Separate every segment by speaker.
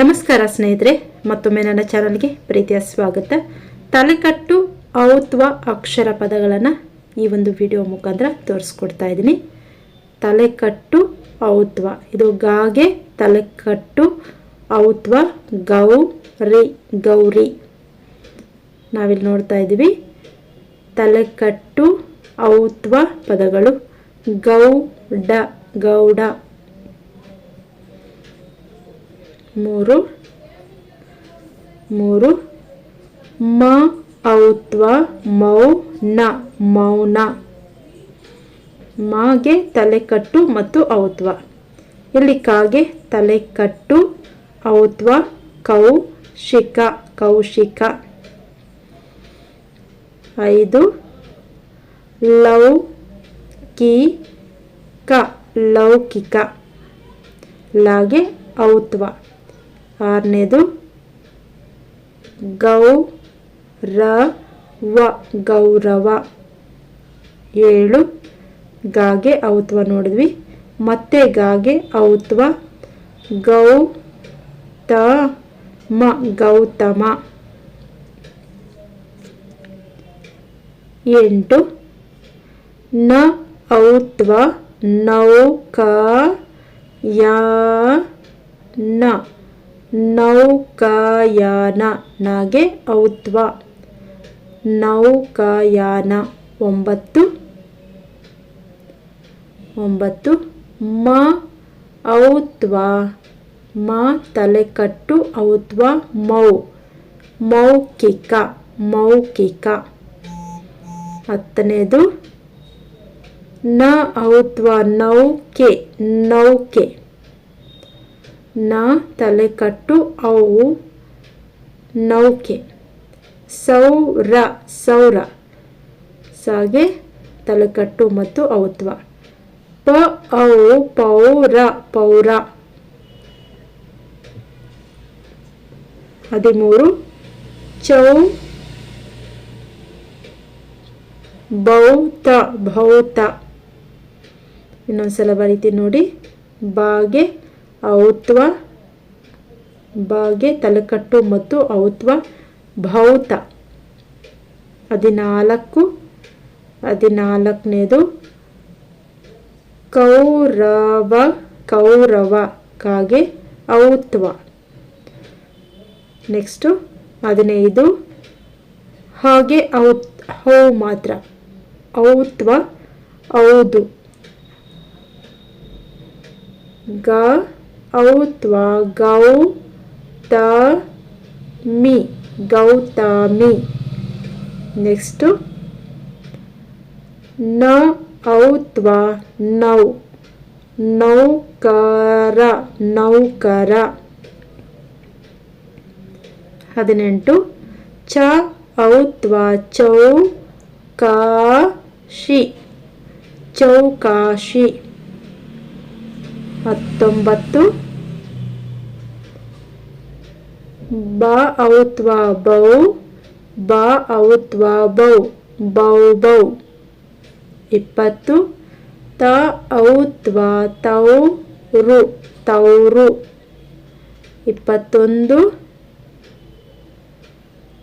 Speaker 1: ನಮಸ್ಕಾರ ಸ್ನೇಹಿತರೆ, ಮತ್ತೊಮ್ಮೆ ನನ್ನ ಚಾನಲ್ಗೆ ಪ್ರೀತಿಯ ಸ್ವಾಗತ. ತಲೆಕಟ್ಟು ಔತ್ವ ಅಕ್ಷರ ಪದಗಳನ್ನು ಈ ಒಂದು ವಿಡಿಯೋ ಮುಖಾಂತರ ತೋರಿಸ್ಕೊಡ್ತಾ ಇದ್ದೀನಿ. ತಲೆಕಟ್ಟು ಔತ್ವ ಇದು ಗಾಗೆ, ತಲೆಕಟ್ಟು ಔತ್ವ ಗೌರಿ ಗೌರಿ. ನಾವಿಲ್ಲಿ ನೋಡ್ತಾ ಇದ್ದೀವಿ. ತಲೆಕಟ್ಟು ಔತ್ವ ಪದಗಳು ಗೌಡ ಗೌಡ. ಮೂರು. ಮೂರು. ಮ, ಔತ್ವ ಮೌನ ಮೌನ. ಮಾಗೆ ತಲೆಕಟ್ಟು ಮತ್ತು ಔತ್ವ. ಇಲ್ಲಿ ಕಾಗೆ ತಲೆಕಟ್ಟು, ಔತ್ವ ಕೌಶಿಕ ಕೌಶಿಕ. ಐದು. ಲೌ, ಕಿ, ಕ, ಲೌಕಿಕ. ಲಾಗೆ ಔತ್ವ. ಆರನೇದು ವ ಗೌರವ. ಏಳು, ಗಾಗೆ ಔತ್ವ ನೋಡಿದ್ವಿ. ಮತ್ತೆ ಗಾಗೆ ಔತ್ವ ಗೌ ತ ಮ ಗೌತಮ. ಎಂಟು, ನ ಔತ್ವ ನೌಕ ಯಾ ನ. ನೌಕಾಯಾನ ನಾಗೆ ಔತ್ವ. ನೌಕಾಯಾನ ಒಂಬತ್ತು ಒಂಬತ್ತು, ಮ ಔತ್ವ. ಮ ತಲೆಕಟ್ಟು ಔತ್ವ, ಮೌ. ಮೌಖಿಕ ಮೌಖಿಕ. ಹತ್ತನೇದು, ನ ಔತ್ವ ನೌಕೆ ನೌಕೆ. ನ ತಲೆಕಟ್ಟು ಅವು ನೌಕೆ. ಸೌರ ಸೌರ. ಸಾಗೆ ತಲೆಕಟ್ಟು ಮತ್ತು ಔತ್ವ ಪ ಔ ಪೌರ ಪೌರ. ಹದಿಮೂರು. ಚೌ, ಭೌತ ಭೌತ. ಇನ್ನೊಂದ್ಸಲ ಬರೀತೀನಿ ನೋಡಿ. ಬಾಗೆ ಔತ್ವ ಬಾಗೆ ತಲೆಕಟ್ಟು ಮತ್ತು ಔತ್ವ ಭೌತ. ಹದಿನಾಲ್ಕು, ಹದಿನಾಲ್ಕನೇದು ಕೌರವ ಕೌರವ ಕಾಗೆ ಔತ್ವ. ನೆಕ್ಸ್ಟು ಹದಿನೈದು, ಹಾಗೆ ಔತ್, ಹೌ ಮಾತ್ರ. ಔತ್ವ ಹೌದು. ಗ ಔತ್ವ ಗೌ ತ ಮಿ ಗೌತಮಿ ನೆಕ್ಸ್ಟು ನ ಔತ್ವ ನೌ ನೌಕರ ನೌಕರ ಹದಿನೆಂಟು ಚ ಔತ್ವ ಚೌ ಕಾಶಿ ಚೌಕಾಶಿ ಹತ್ತೊಂಬತ್ತು. ಬ ಔತ್ವ ಬೌ ಬ ಔತ್ವ ಬೌ ಬೌ ಬೌ ಇಪ್ಪತ್ತು. ತ ಔತ್ವ ತೌ ರು. ತೌರು ಇಪ್ಪತ್ತೊಂದು.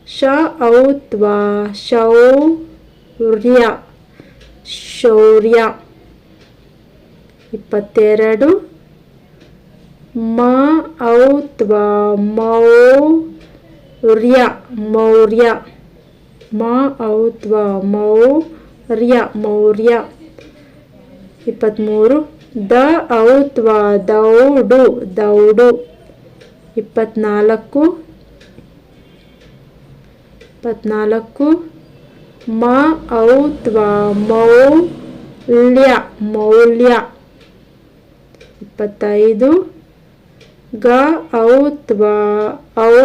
Speaker 1: ಶ ಔತ್ವ ಶೌರ್ಯ ಶೌರ್ಯ. ಇಪ್ಪತ್ತೆರಡು. ಮ ಔತ್ವ ಮೌರ್ಯ. ಮೌರ್ಯ ಮ ಔತ್ವ ಮೌರ್ಯ. ಮೌರ್ಯ ಇಪ್ಪತ್ತ್ಮೂರು ದ ಔತ್ವ ದೌಡು. ದೌಡು ಇಪ್ಪತ್ನಾಲ್ಕು. ಇಪ್ಪತ್ನಾಲ್ಕು. ಮ ಔತ್ವ ಮೌಲ್ಯ ಮೌಲ್ಯ. ಇಪ್ಪತ್ತೈದು. ಗ ಔತ್ವ ಔ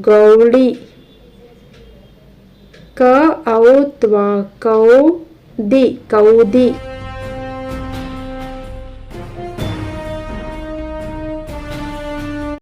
Speaker 1: ಗೌಳಿ. ಕ ಔತ್ವ ಕೌದಿ ಕೌದಿ.